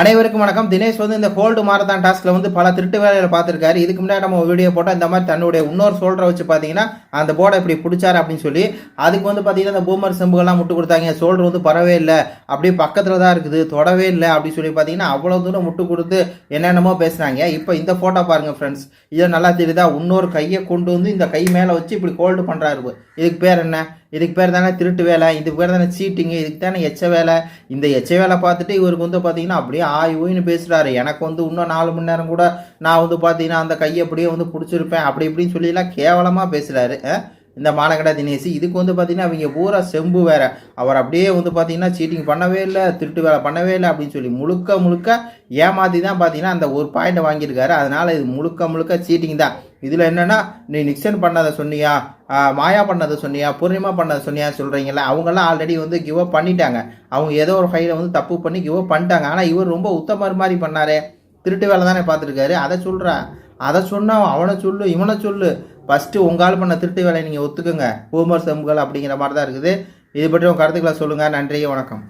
அனைவருக்கும் வணக்கம். தினேஷ் வந்து இந்த கோல்டு மாரத்தான் டாஸ்கில் வந்து பல திருட்டு வேலையில் பார்த்துருக்காரு. இதுக்கு முன்னாடி நம்ம வீடியோ போட்டால் இந்த மாதிரி தன்னுடைய இன்னொரு சோல்டரை வச்சு பார்த்தீங்கன்னா அந்த போர்டை இப்படி பிடிச்சாரு அப்படின்னு சொல்லி அதுக்கு வந்து பார்த்தீங்கன்னா இந்த பூமர் செம்புகள்லாம் முட்டு கொடுத்தாங்க. சோல்டர் வந்து பரவே இல்லை. அப்படியே பக்கத்தில் தான் இருக்குது. தொடவே இல்லை அப்படின்னு சொல்லி பார்த்தீங்கன்னா அவ்வளோ தூரம் முட்டு கொடுத்து என்னென்னமோ பேசுனாங்க இப்போ இந்த ஃபோட்டோ பாருங்கள் ஃப்ரெண்ட்ஸ் இதை நல்லா தெரியுதா? இன்னொரு கையை கொண்டு வந்து இந்த கை மேலே வச்சு இப்படி ஹோல்டு பண்ணுறாரு இதுக்கு பேர் என்ன? இதுக்கு பேர் தானே திருட்டு வேலை. இதுக்கு பேர் தானே சீட்டிங்கு இதுக்கு தானே எச்ச வேலை. இந்த எச்ச வேலை பார்த்துட்டு இவருக்கு வந்து பார்த்தீங்கன்னா அப்படியே ஆய் ஓய்னு பேசுகிறாரு எனக்கு வந்து இன்னும் நாலு மணி நேரம் கூட நான் வந்து பார்த்தீங்கன்னா அந்த கையை அப்படியே வந்து பிடிச்சிருப்பேன். அப்படி இப்படின்னு சொல்லிலாம் கேவலமாக பேசுகிறாரு இந்த மானகடா தினேஷ் இதுக்கு வந்து பார்த்தீங்கன்னா அவங்க பூரா செம்பு வேற. அவர் அப்படியே வந்து பார்த்தீங்கன்னா சீட்டிங் பண்ணவே இல்லை திருட்டு வேலை பண்ணவே இல்லை அப்படின்னு சொல்லி முழுக்க முழுக்க ஏமாத்தி தான் பார்த்தீங்கன்னா அந்த ஒரு பாயிண்ட்டை வாங்கியிருக்காரு. அதனால இது முழுக்க முழுக்க சீட்டிங் தான். இதில் என்னென்னா நீ நிக்சன் பண்ணதை சொன்னியா? மாயா பண்ணதை சொன்னியா? பூர்ணிமா பண்ணதை சொன்னியா சொல்கிறீங்கள அவங்கெல்லாம் ஆல்ரெடி வந்து கிவ் அப் பண்ணிட்டாங்க. அவங்க ஏதோ ஒரு ஃபைலை வந்து தப்பு பண்ணி கிவ் அப் பண்ணிட்டாங்க. ஆனால் இவர் ரொம்ப உத்தமர் மாதிரி பண்ணாரே. திருட்டு வேலை தானே பார்த்துருக்காரு. அதை சொல்கிறா அதை சொன்னால் அவனை சொல்லு இவனை சொல்லு. ஃபஸ்ட்டு உங்கால் பண்ண திருட்டு வேலையை நீங்கள் ஒத்துக்குங்க. ஹோமர் செம்கள் அப்படிங்கிற மாதிரி தான் இருக்குது. இது பற்றி உங்கள் கருத்துக்களை சொல்லுங்கள் நன்றி வணக்கம்.